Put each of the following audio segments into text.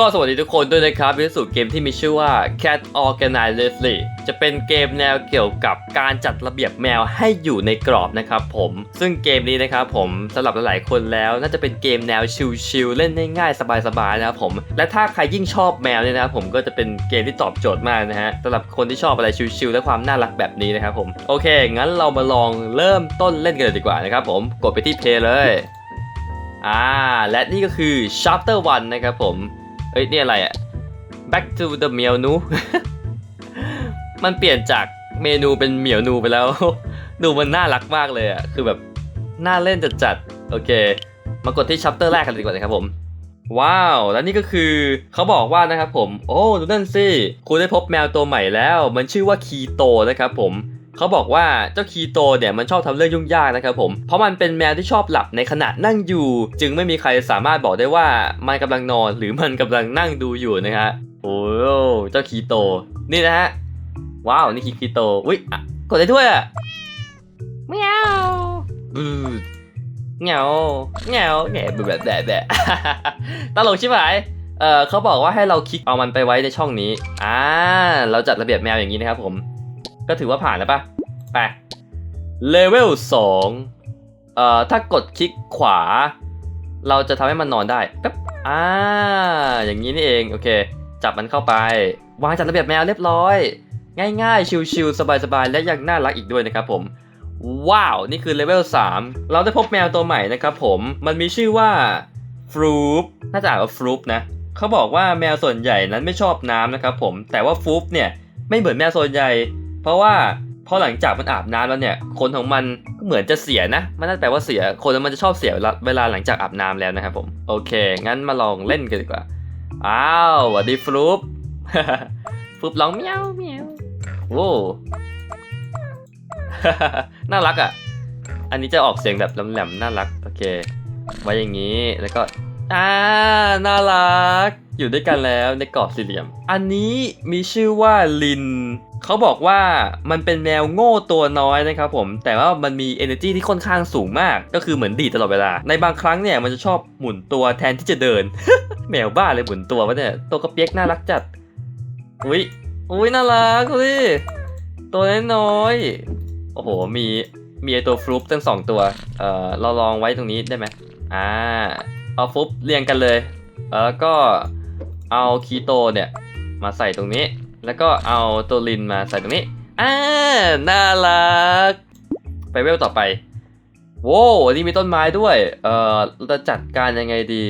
ก็สวัสดีทุกคนด้วยนะครับที่สู่เกมที่มีชื่อว่า Cat Organizedly จะเป็นเกมแนวเกี่ยวกับการจัดระเบียบแมวให้อยู่ในกรอบนะครับผมซึ่งเกมนี้นะครับผมสำหรับหลายๆคนแล้ว น่าจะเป็นเกมแนวชิลๆเล่นง่ายๆสบายๆนะครับผมและถ้าใครยิ่งชอบแมวเนี่ยนะครับผมก็จะเป็นเกมที่ตอบโจทย์มากนะฮะสำหรับคนที่ชอบอะไรชิลๆและความน่ารักแบบนี้นะครับผมโอเค งั้นเรามาลองเริ่มต้นเล่นกันเลยดีกว่านะครับผมกดไปที่ play เลยอ่าและนี่ก็คือ chapter 1 นะครับผม เอ้ย นี่อะไรอะ back to the menu มันเปลี่ยนจากเมนูเป็นเหมียวนูไปแล้ว ดูมันน่ารักมากเลยอะคือแบบน่าเล่นจัดๆโอเค มากดที่ chapter แรกกันดีกว่านะครับผม ว้าว แล้วนี่ก็คือเขาบอกว่านะครับผม โอ้ ดูนั่นสิ คุณได้พบแมวตัวใหม่แล้ว มันชื่อว่าคีโตนะครับผม เขาบอกว่าเจ้าคีโตเนี่ยมันชอบทำเรื่องยุ่งยากนะครับผม เพราะมันเป็นแมวที่ชอบหลับในขณะนั่งอยู่ จึงไม่มีใครสามารถบอกได้ว่ามันกำลังนอนหรือมันกำลังนั่งดูอยู่นะฮะโอ้เจ้าคีโต นี่นะฮะ ว้าวนี่คือคีโต อุ้ยกดได้ด้วยอะเมียวบูดเหงาเหงาแงแบบแบบแบบตลกใช่ไหมเออเขาบอกว่าให้เราคลิกเอามันไปไว้ในช่องนี้ อ่า เราจัดระเบียบแมวอย่างนี้นะครับผม ก็ถือว่าผ่านแล้วปะไปเลเวลสองเอ่อถ้ากดคลิกขวา เราจะทำให้มันนอนได้ปั๊บอ่าอย่างนี้นี่เอง โอเค จับมันเข้าไป วางจัดระเบียบแมวเรียบร้อย ง่ายๆ ชิลๆสบายๆ และยังน่ารักอีกด้วยนะครับผมว้าว นี่คือเลเวล 3 เราได้พบแมวตัวใหม่นะครับผม มันมีชื่อว่าฟรูปน่าจะอ่านว่าฟรูปนะ เขาบอกว่าแมวส่วนใหญ่นั้นไม่ชอบน้ำนะครับผม แต่ว่าฟรูปเนี่ย ไม่เหมือนแมวส่วนใหญ่ เพราะว่าพอหลังจากมันอาบน้ำแล้วเนี่ยขนของมันก็เหมือนจะเสียนะ มันน่าแปลว่าเสียขนมันจะชอบเสียเวลาหลังจากอาบน้ำแล้วนะครับผมโอเค งั้นมาลองเล่นกันดีกว่าอ้าวสวัสดีฟลุปฟลุปร้องเมียวเมียวโว้น่ารักอะ อันนี้จะออกเสียงแบบแหลมๆน่ารักโอเค ไว้อย่างนี้แล้วก็ อ่า น่ารัก อยู่ด้วยกันแล้วในกรอบสี่เหลี่ยม อันนี้มีชื่อว่าลิน เขาบอกว่ามันเป็นแมวโง่ตัวน้อยนะครับผม แต่ว่ามันมี energy ที่ค่อนข้างสูงมาก ก็คือเหมือนดีตลอดเวลา ในบางครั้งเนี่ยมันจะชอบหมุนตัวแทนที่จะเดิน แมวบ้าเลยหมุนตัววะเนี่ย ตัวกระเปียกน่ารักจัด อุ้ยอุ้ยน่ารักดิตัวน้อยๆโอ้โห มีมีตัวฟลุปตั้งสองตัว เอ่อ เราลองไว้ตรงนี้ได้ไหมอ่า เอาฟลุปเรียงกันเลย แล้วก็เอาคีโตเนี่ยมาใส่ตรงนี้ แล้วก็เอาตัวลินมาใส่ตรงนี้อ่าน่ารัก ไปเวลต่อไปโว้วอันนี้มีต้นไม้ด้วย เอ่อเราจะจัดการยังไงดี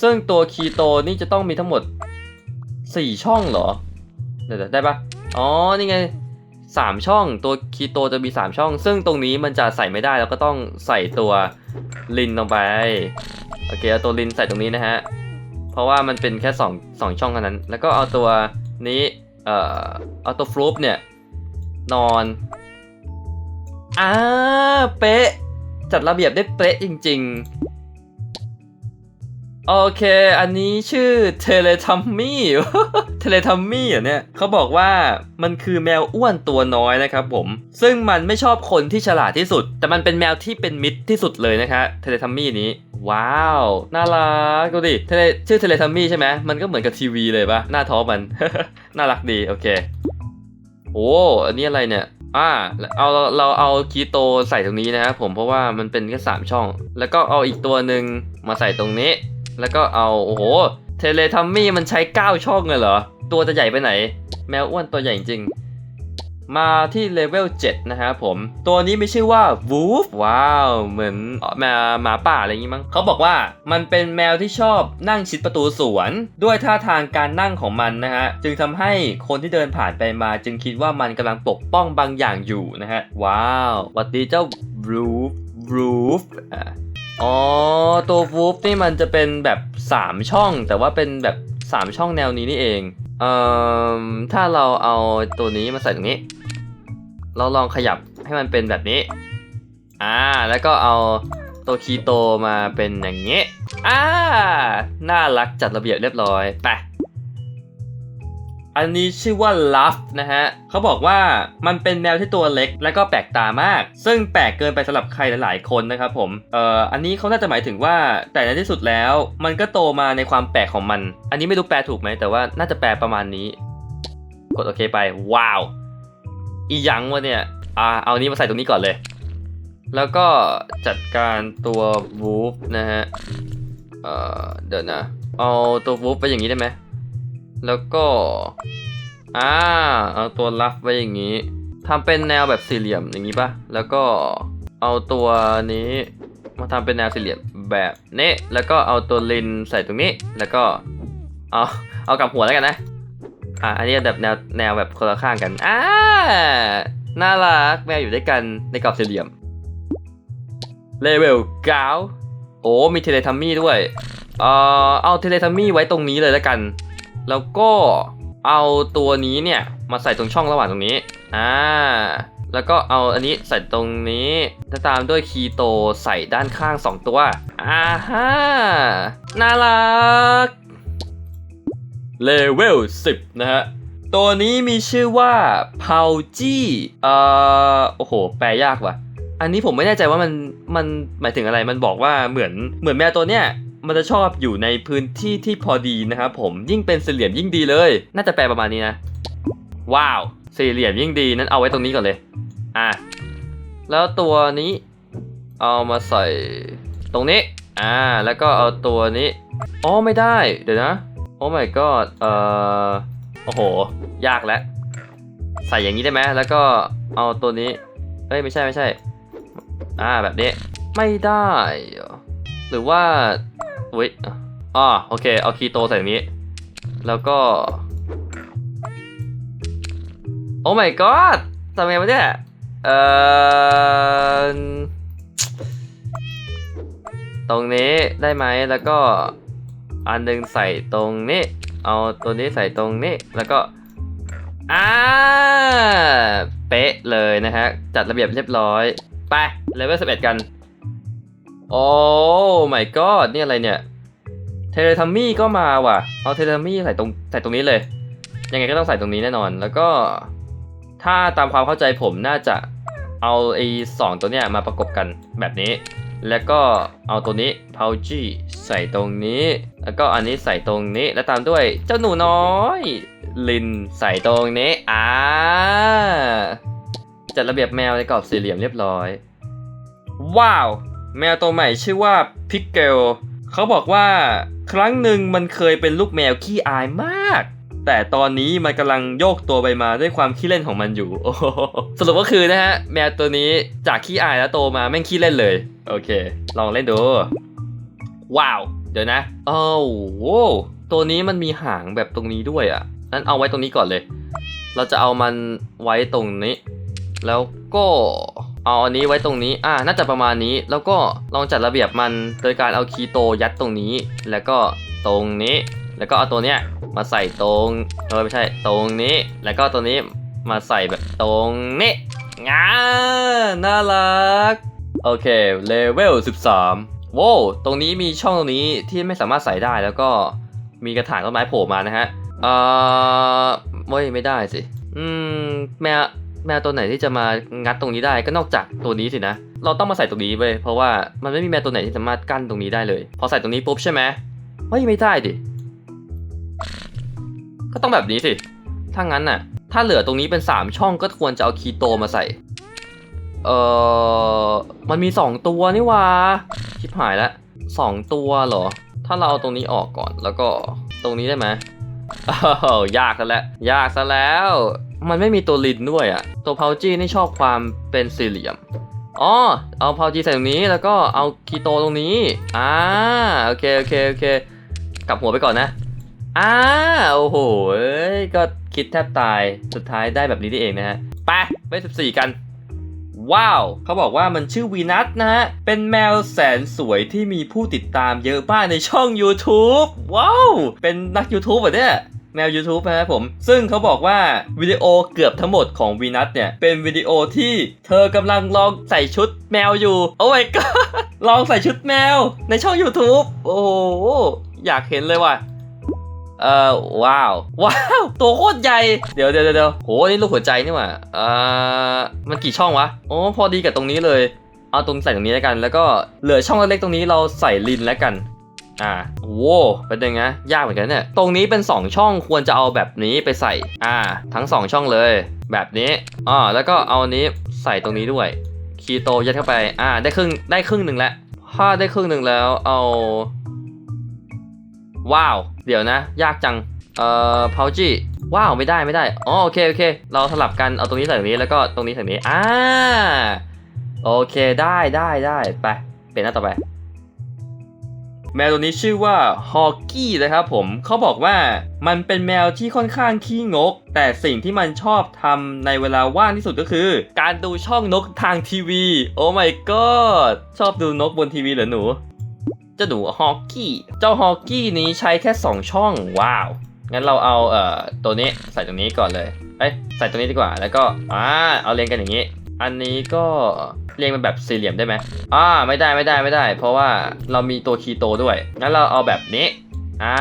ซึ่งตัวคีโตนี่จะต้องมีทั้งหมด 4 ช่องเหรอ เดี๋ยวได้ปะอ๋อ นี่ไง 3 ช่อง ตัวคีโตจะมี 3 ช่อง ซึ่งตรงนี้มันจะใส่ไม่ได้เราก็ต้องใส่ตัว ลินลงไป โอเคเอาตัวลินใส่ตรงนี้นะฮะ เพราะว่ามันเป็นแค่2 2ช่องเท่านั้น แล้วก็เอาตัวนี้เอ่อเอาตัวฟลูปเนี่ย นอนอ่าเป๊ะ จัดระเบียบได้เป๊ะจริง ๆ โอเค อันนี้ชื่อเทเลทัมมี่เทเลทัมมี่อะเนี่ยเขาบอกว่ามันคือแมวอ้วนตัวน้อยนะครับผม ซึ่งมันไม่ชอบคนที่ฉลาดที่สุด แต่มันเป็นแมวที่เป็นมิตรที่สุดเลยนะคะเทเลทัมมี่นี้ ว้าว น่ารักดูดิเทเลชื่อเทเลทัมมี่ใช่ไหมมันก็เหมือนกับทีวีเลยปะหน้าท้อมัน น่ารักดี โอเค โอ้อันนี้อะไรเนี่ยอ่าเอาเราเราเอาคีโตใส่ตรงนี้นะครับผมเพราะว่ามันเป็นแค่สามช่อง แล้วก็เอาอีกตัวหนึ่งมาใส่ตรงนี้ แล้วก็เอา โอ้โห เทเลทัมมี่มันใช้ 9 ช่องเลยเหรอ ตัวจะใหญ่ไปไหน แมวอ้วนตัวใหญ่จริง มาที่เลเวล 7 นะครับผม ตัวนี้มีชื่อว่าวูฟว้าว เหมือนแมวหมาป่าอะไรอย่างงี้มั้งเขาบอกว่ามันเป็นแมวที่ชอบนั่งชิดประตูสวน ด้วยท่าทางการนั่งของมันนะฮะ จึงทำให้คนที่เดินผ่านไปมา จึงคิดว่ามันกำลังปกป้องบางอย่างอยู่นะฮะ ว้าวหวัดดีเจ้าวูฟ วูฟอะอ๋อ ตัววูฟนี่มันจะเป็นแบบ 3 ช่อง แต่ว่าเป็นแบบ 3 ช่องแนวนี้นี่เองเอ่อถ้าเราเอาตัวนี้มาใส่ตรงนี้ เราลองขยับให้มันเป็นแบบนี้อ่าแล้วก็เอาตัวคีโตมาเป็นอย่างเงี้ยอ่าน่ารักจัดระเบียบเรียบร้อยไป อันนี้ชื่อว่าลัฟนะฮะเขาบอกว่ามันเป็นแมวที่ตัวเล็กและก็แปลกตามาก ซึ่งแปลกเกินไปสำหรับใครหลาย ๆ คนนะครับผมเอ่ออันนี้เขาน่าจะหมายถึงว่าแต่ในที่สุดแล้ว มันก็โตมาในความแปลกของมัน อันนี้ไม่รู้แปลถูกไหมแต่ว่าน่าจะแปลประมาณนี้ กดโอเคไปว้าว อีหยังวะเนี่ยอ่าเอานี้มาใส่ตรงนี้ก่อนเลย แล้วก็จัดการตัววูฟนะฮะเอ่อเดี๋ยวนะเอาตัววูฟไปอย่างนี้ได้ไหม แล้วก็ อ่า เอาตัวลัฟไว้อย่างนี้ทำเป็นแนวแบบสี่เหลี่ยมอย่างนี้ปะแล้วก็เอาตัวนี้ มาทำเป็นแนวสี่เหลี่ยมแบบนี้แล้วก็เอาตัวลินใส่ตรงนี้ แล้วก็เอาเอากับหัวแล้วกันนะอะอันนี้แบบแนวแนวแบบคนละข้างกันอ่าน่ารักแมวอยู่ด้วยกันในกรอบสี่เหลี่ยมเลเวลเก้าโอ้มีเทเลทัมมี่ด้วยเอ่อเอาเทเลทัมมี่ไว้ตรงนี้เลยแล้วกัน แล้วก็เอาตัวนี้เนี่ยมาใส่ตรงช่องระหว่างตรงนี้ อ่า แล้วก็เอาอันนี้ใส่ตรงนี้แล้วตามด้วยคีโตใส่ด้านข้าง 2 ตัว อ่าฮะน่ารัก เลเวล 10 นะฮะ ตัวนี้มีชื่อว่าพาวจี้เอ่อ โอ้โห แปลยากว่ะ อันนี้ผมไม่แน่ใจว่ามัน มันหมายถึงอะไร มันบอกว่าเหมือน เหมือนแมวตัวเนี้ย มันจะชอบอยู่ในพื้นที่ที่พอดีนะครับผมยิ่งเป็นสี่เหลี่ยมยิ่งดีเลย น่าจะแปลประมาณนี้นะ ว้าว สี่เหลี่ยมยิ่งดีนั้นเอาไว้ตรงนี้ก่อนเลย อะ แล้วตัวนี้เอามาใส่ตรงนี้ อ่า แล้วก็เอาตัวนี้ อ๋อ ไม่ได้ เดี๋ยวนะ โอ้ my god เอ่อ โอ้โห ยากแล้ว ใส่อย่างนี้ได้ไหม แล้วก็เอาตัวนี้เอ้ย ไม่ใช่ไม่ใช่ อ่า แบบนี้ ไม่ได้ หรือว่า อุ้ยอ๋อโอเค เอาคีโตใส่ตรงนี้ แล้วก็ โอ้ my god ทำไงวะเนี่ยเอ่อตรงนี้ได้ไหมแล้วก็ อันหนึงใส่ตรงนี้ เอาตัวนี้ใส่ตรงนี้ แล้วก็อ่าเป๊ะเลยนะฮะ จัดระเบียบเรียบร้อย ไปเลเวล11 กัน โอ้ my god นี่อะไรเนี่ย เทเลทัมมี่ก็มาว่ะ เอาเทเลทัมมี่ใส่ตรงใส่ตรงนี้เลย ยังไงก็ต้องใส่ตรงนี้แน่นอน แล้วก็ ถ้าตามความเข้าใจผมน่าจะเอาไอ้สองตัวเนี้ยมาประกบกันแบบนี้ แล้วก็เอาตัวนี้ p o u c h ใส่ตรงนี้ แล้วก็อันนี้ใส่ตรงนี้ แล้วตามด้วยเจ้าหนูน้อย ลินใส่ตรงนี้อ่าจัดระเบียบแมวในกรอบสี่เหลี่ยมเรียบร้อย ว้าว แมวตัวใหม่ชื่อว่าพิกเกลเขาบอกว่าครั้งหนึ่งมันเคยเป็นลูกแมวขี้อายมาก แต่ตอนนี้มันกำลังโยกตัวไปมาด้วยความขี้เล่นของมันอยู่สรุปก็คือนะฮะแมวตัวนี้จากขี้อายแล้วโตมาแม่งขี้เล่นเลย โอเค ลองเล่นดู ว้าว เดี๋ยวนะโอ้โหตัวนี้มันมีหางแบบตรงนี้ด้วยอะนั้นเอาไว้ตรงนี้ก่อนเลย เราจะเอามันไว้ตรงนี้ แล้วก็ เอาอันนี้ไว้ตรงนี้ อ่า น่าจะประมาณนี้ แล้วก็ลองจัดระเบียบมันโดยการเอาคีโตยัดตรงนี้ แล้วก็ตรงนี้ แล้วก็เอาตัวเนี้ยมาใส่ตรง เออไม่ใช่ ตรงนี้ แล้วก็ตัวนี้มาใส่แบบตรงนี้งาน่ารัก โอเค เลเวล 13 โว้วตรงนี้มีช่องตรงนี้ที่ไม่สามารถใส่ได้แล้วก็มีกระถางต้นไม้โผล่มานะฮะ เอ่อเว้ยไม่ได้สิ อืม แมว แมวตัวไหนที่จะมางัดตรงนี้ได้ก็นอกจากตัวนี้สินะ เราต้องมาใส่ตรงนี้เว้ยเพราะว่ามันไม่มีแมวตัวไหนที่สามารถกั้นตรงนี้ได้เลย พอใส่ตรงนี้ปุ๊บใช่ไหมเฮ้ยไม่ได้ดิก็ต้องแบบนี้สิถ้างั้นน่ะ ถ้าเหลือตรงนี้เป็น 3 ช่องก็ควรจะเอาคีโตมาใส่ เอ่อมันมี 2 ตัวนี่ว่าชิบหายล้วสองตัวเหรอ ถ้าเราเอาตรงนี้ออกก่อนแล้วก็ตรงนี้ได้ไหมอ้าวยากซะแล้วยากซะแล้ว มันไม่มีตัวลินด้วยอะตัวพาวจี้นี่ชอบความเป็นสี่เหลี่ยมอ๋อเอาพาวจีใส่ตรงนี้แล้วก็เอาคีโตตรงนี้อ่าโอเคโอเคโอเคกลับหัวไปก่อนนะอ่าโอ้โหเอ้ยก็คิดแทบตายสุดท้ายได้แบบนี้นี่เองนะฮะไปไป14 กัน ว้าว เขาบอกว่ามันชื่อวีนัทนะฮะ เป็นแมวแสนสวยที่มีผู้ติดตามเยอะมากในช่อง YouTube ว้าว เป็นนัก YouTube เหรอเนี่ย แมว YouTube นะครับผม ซึ่งเขาบอกว่าวิดีโอเกือบทั้งหมดของวีนัทเนี่ย เป็นวิดีโอที่เธอกำลังลองใส่ชุดแมวอยู่ โอ้ my god ลองใส่ชุดแมวในช่อง YouTube โอ้โหอยากเห็นเลยว่ะเอ่อว้าว ว้าว ตัวโคตรใหญ่ เดี๋ยวเดี๋ยวเดี๋ยวโหนี่ลูกหัวใจนี่หว่าเอ่อมันกี่ช่องวะโอ้พอดีกับตรงนี้เลย เอาตรงใส่ตรงนี้แล้วกัน แล้วก็เหลือช่องเล็กๆตรงนี้เราใส่ลินแล้วกัน อ่าโว้เป็นยังไงยากเหมือนกันเนี่ย ตรงนี้เป็น 2 ช่องควรจะเอาแบบนี้ไปใส่ อ่า ทั้ง 2 ช่องเลย แบบนี้อ่าแล้วก็เอานนี้ใส่ตรงนี้ด้วย คีโตยัดเข้าไป อ่า ได้ครึ่ง ได้ครึ่งหนึ่งแล้วถ้าได้ครึ่งหนึ่งแล้ว เอา ว้าว เดี๋ยวนะ ยากจัง เอ่อพาวจีว้าวไม่ได้ไม่ได้ อ๋อโอเคโอเค เราสลับกันเอาตรงนี้ใส่ตรงนี้แล้วก็ตรงนี้ใส่ตรงนี้ อ่า โอเคได้ได้ได้ไป เป็นหน้าต่อไป แมวตัวนี้ชื่อว่าฮอกกี้นะครับผมเขาบอกว่ามันเป็นแมวที่ค่อนข้างขี้งก แต่สิ่งที่มันชอบทำในเวลาว่างที่สุดก็คือ การดูช่องนกทางทีวี โอ้ my god ชอบดูนกบนทีวีเหรอหนูเจ้าหนูฮอกกี้เจ้าฮอกกี้นี้ใช้แค่ 2 ช่องว้าวงั้นเราเอาเอ่อตัวนี้ใส่ตรงนี้ก่อนเลยเอ้ยใส่ตรงนี้ดีกว่าแล้วก็อ่าเอาเรียงกันอย่างนี้ อันนี้ก็เรียงเป็นแบบสี่เหลี่ยมได้ไหมอ่าไม่ได้ไม่ได้ไม่ได้ เพราะว่าเรามีตัวคีโตด้วย งั้นเราเอาแบบนี้ อ่า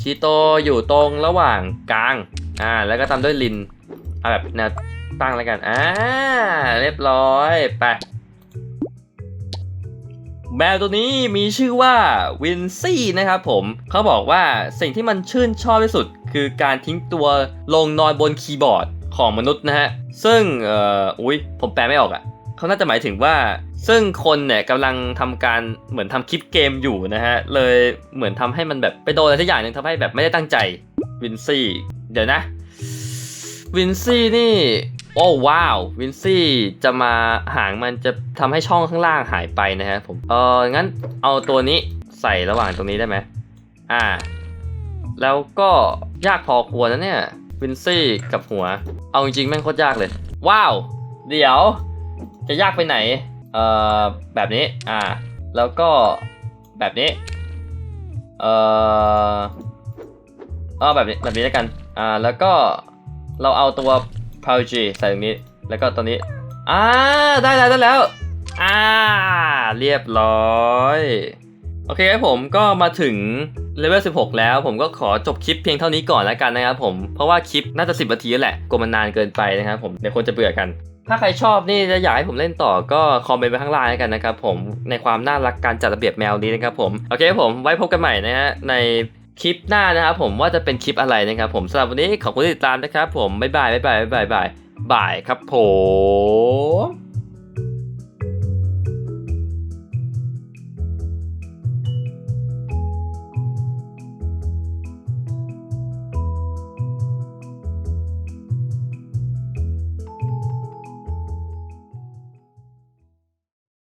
คีโตอยู่ตรงระหว่างกลาง อ่า แล้วก็ตามด้วยลินเอาแบบแนวตั้งแล้วกัน อ่า เรียบร้อยไปแมวตัวนี้มีชื่อว่าวินซี่นะครับผมเขาบอกว่าสิ่งที่มันชื่นชอบที่สุด คือการทิ้งตัวลงนอนบนคีย์บอร์ด ของมนุษย์นะฮะ ซึ่งเอ่ออุ้ยผมแปลไม่ออกอะ่ะเขาน่าจะหมายถึงว่า ซึ่งคนเนี่ยกำลังทำการเหมือนทำคลิปเกมอยู่นะฮะ เลยเหมือนทำให้มันแบบไปโดนอะไรสักอย่างหนึ่งทำให้แบบไม่ได้ตั้งใจวินซี่ เดี๋ยวนะ วินซี่นี่ โอ้ว้าววินซี่จะมาหางมันจะทำให้ช่องข้างล่างหายไปนะฮะผมเอองั้นเอาตัวนี้ใส่ระหว่างตรงนี้ได้ไหมอ่า แล้วก็ยากพอควรนะเนี่ย วินซี่กับหัว เอาจริงๆแม่งโคตรยากเลย ว้าว เดี๋ยว จะยากไปไหน เอ่อ แบบนี้ อ่า แล้วก็แบบนี้ เอ่อเออแบบนี้แบบนี้แล้วกัน อ่า แล้วก็เราเอาตัว p o u c h ใส่ตรงนี้ แล้วก็ตัวนี้ อ่า ได้แล้วได้แล้ว อ่า เรียบร้อย โอเคครับผมก็มาถึง เลเวล 16 แล้วผมก็ขอจบคลิปเพียงเท่านี้ก่อนแล้วกันนะครับผม เพราะว่าคลิปน่าจะ 10นาทีแล้วแหละกลัวมันนานเกินไปนะครับผมเดี๋ยวคนจะเบื่อกัน ถ้าใครชอบนี่จะอยากให้ผมเล่นต่อก็คอมเมนต์ไว้ข้างล่างกันนะครับผมในความน่ารักการจัดระเบียบแมวนี้นะครับผมโอเคครับผมไว้พบกันใหม่นะฮะในคลิปหน้านะครับผมว่าจะเป็นคลิปอะไรนะครับผมสำหรับวันนี้ขอบคุณที่ติดตามนะครับผมบ๊ายบายบ๊ายบายบ๊ายบายบ๊ายบายครับผม